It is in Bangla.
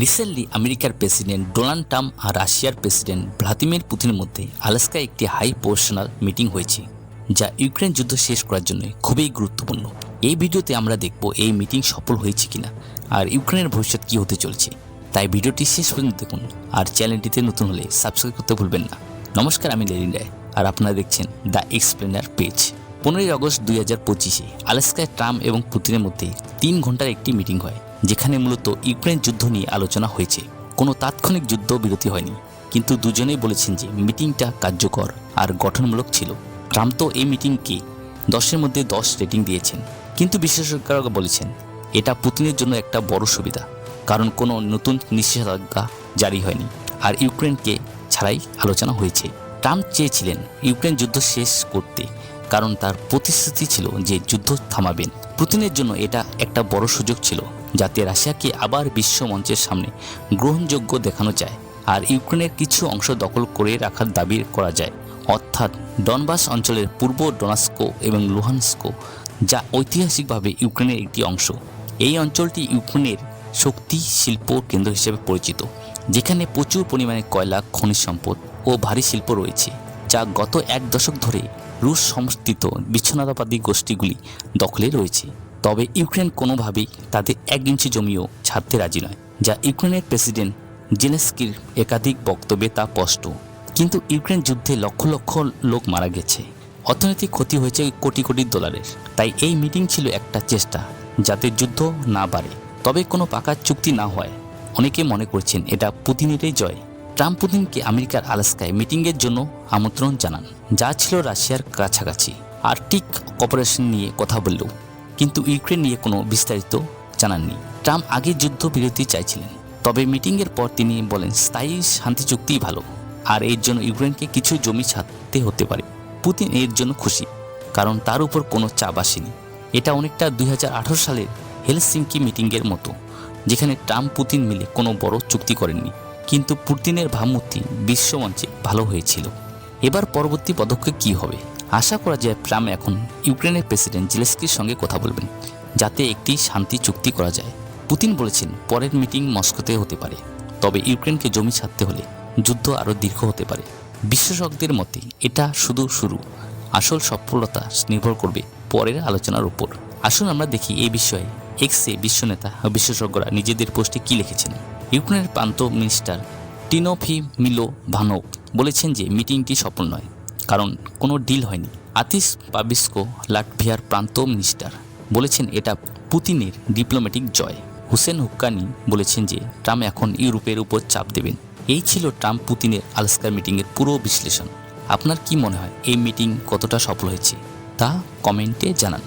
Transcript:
রিসেন্টলি আমেরিকার প্রেসিডেন্ট ডোনাল্ড ট্রাম্প আর রাশিয়ার প্রেসিডেন্ট ভ্লাদিমির পুতিনের মধ্যে আলাস্কায় একটি হাই প্রফেশনাল মিটিং হয়েছে, যা ইউক্রেন যুদ্ধ শেষ করার জন্য খুবই গুরুত্বপূর্ণ। এই ভিডিওতে আমরা দেখব এই মিটিং সফল হয়েছে কিনা আর ইউক্রেনের ভবিষ্যৎ কী হতে চলছে। তাই ভিডিওটি শেষ পর্যন্ত দেখুন আর চ্যানেলটিতে নতুন হলে সাবস্ক্রাইব করতে ভুলবেন না। নমস্কার, আমি লেরিন রায় আর আপনারা দেখছেন দ্য এক্সপ্লেনার পেজ পনেরোই আগস্ট দুই হাজার পঁচিশে আলাস্কায় ট্রাম্প এবং পুতিনের মধ্যে তিন ঘণ্টার একটি মিটিং হয়। যেখানে মূলত ইউক্রেন যুদ্ধ নিয়ে আলোচনা হয়েছে। কোনো তাৎক্ষণিক যুদ্ধ বিরতি হয়নি, কিন্তু দুজনেই বলেছেন যে মিটিংটা কার্যকর আর গঠনমূলক ছিল। ট্রাম্প তো এই মিটিংকে দশের মধ্যে দশ রেটিং দিয়েছেন, কিন্তু বিশেষজ্ঞরা বলেছেন এটা পুতিনের জন্য একটা বড় সুবিধা, কারণ কোনো নতুন নিষেধাজ্ঞা জারি হয়নি আর ইউক্রেনকে ছাড়াই আলোচনা হয়েছে। ট্রাম্প চেয়েছিলেন ইউক্রেন যুদ্ধ শেষ করতে, কারণ তার প্রতিশ্রুতি ছিল যে যুদ্ধ থামাবেন। পুতিনের জন্য এটা একটা বড় সুযোগ ছিল যাতে রাশিয়াকে আবার বিশ্ব মঞ্চের সামনে গ্রহণযোগ্য দেখানো যায় আর ইউক্রেনের কিছু অংশ দখল করে রাখার দাবি করা যায়। অর্থাৎ ডনবাস অঞ্চলের পূর্ব ডোনাস্কো এবং লুহানস্কো, যা ঐতিহাসিকভাবে ইউক্রেনের একটি অংশ। এই অঞ্চলটি ইউক্রেনের শক্তি শিল্প কেন্দ্র হিসেবে পরিচিত, যেখানে প্রচুর পরিমাণে কয়লা, খনিজ সম্পদ ও ভারী শিল্প রয়েছে, যা গত এক দশক ধরে রুশ সমর্থিত বিচ্ছিন্নতাবাদী গোষ্ঠীগুলি দখলে রয়েছে। তবে ইউক্রেন কোনোভাবেই তাদের এক ইঞ্চি জমিও ছাড়তে রাজি নয়, যা ইউক্রেনের প্রেসিডেন্ট জেলেস্কির একাধিক বক্তব্যে তা স্পষ্ট। কিন্তু ইউক্রেন যুদ্ধে লক্ষ লক্ষ লোক মারা গেছে। অর্থনৈতিক ক্ষতি হয়েছে কোটি কোটি ডলারের। তাই এই মিটিং ছিল একটা চেষ্টা, যাতে যুদ্ধ না বাড়ে। তবে কোনো পাকা চুক্তি না হয়। অনেকে মনে করছেন এটা পুতিনেরই জয়। ট্রাম্প পুতিনকে আমেরিকার আলাস্কায় মিটিংয়ের জন্য আমন্ত্রণ জানান, যা ছিল রাশিয়ার কাছাকাছি। আর্কটিক কপারেশন নিয়ে কথা বললেও কিন্তু ইউক্রেন নিয়ে কোনো বিস্তারিত জানাননি। ট্রাম্প আগে যুদ্ধ বিরতি চাইছিলেন, তবে মিটিংয়ের পর তিনি বলেন, স্থায়ী শান্তি চুক্তিই ভালো, আর এর জন্য ইউক্রেনকে কিছু জমি ছাড়তে হতে পারে। পুতিন এর জন্য খুশি, কারণ তার উপর কোনো চাপ আসেনি। এটা অনেকটা দুই হাজার আঠারো সালের হেলসিঙ্কি মিটিংয়ের মতো, যেখানে ট্রাম্প পুতিন মিলে কোনো বড় চুক্তি করেননি। কিন্তু পুতিনের ভাবমূর্তি বিশ্বমঞ্চে ভালো হয়েছিল। এবার পরবর্তী পদক্ষেপ কী হবে? আশা করা যায় ট্রাম্প এখন ইউক্রেনের প্রেসিডেন্ট জেলেস্কির সঙ্গে কথা বলবেন, যাতে একটি শান্তি চুক্তি করা যায়। পুতিন বলেছেন, পরের মিটিং মস্কোতে হতে পারে। তবে ইউক্রেনকে জমি ছাড়তে হলে যুদ্ধ আরও দীর্ঘ হতে পারে। বিশেষজ্ঞদের মতে, এটা শুধু শুরু। আসল সফলতা নির্ভর করবে পরের আলোচনার উপর। আসুন আমরা দেখি এই বিষয়ে এক্সে বিশ্বনেতা বিশেষজ্ঞরা নিজেদের পোস্টে কী লিখেছেন। ইউক্রেনের প্রান্ত মিনিস্টার টিনোফি মিলো ভানক বলেছেন যে মিটিংটি সফল নয়। কারণ কোনো ডিল হয়নি। আতিস পাবিস্কো, লাটভিয়ার প্রান্ত মিনিস্টার বলেছেন এটা পুতিনের ডিপ্লোম্যাটিক জয়। হুসেন হুক্কানি বলেছেন যে, ট্রাম্প এখন ইউরোপের উপর চাপ দেবেন। এই ছিল ট্রাম্প পুতিনের আলস্কার মিটিংয়ের পুরো বিশ্লেষণ। আপনার কি মনে হয়, এই মিটিং কতটা সফল হয়েছে? তা কমেন্টে জানান।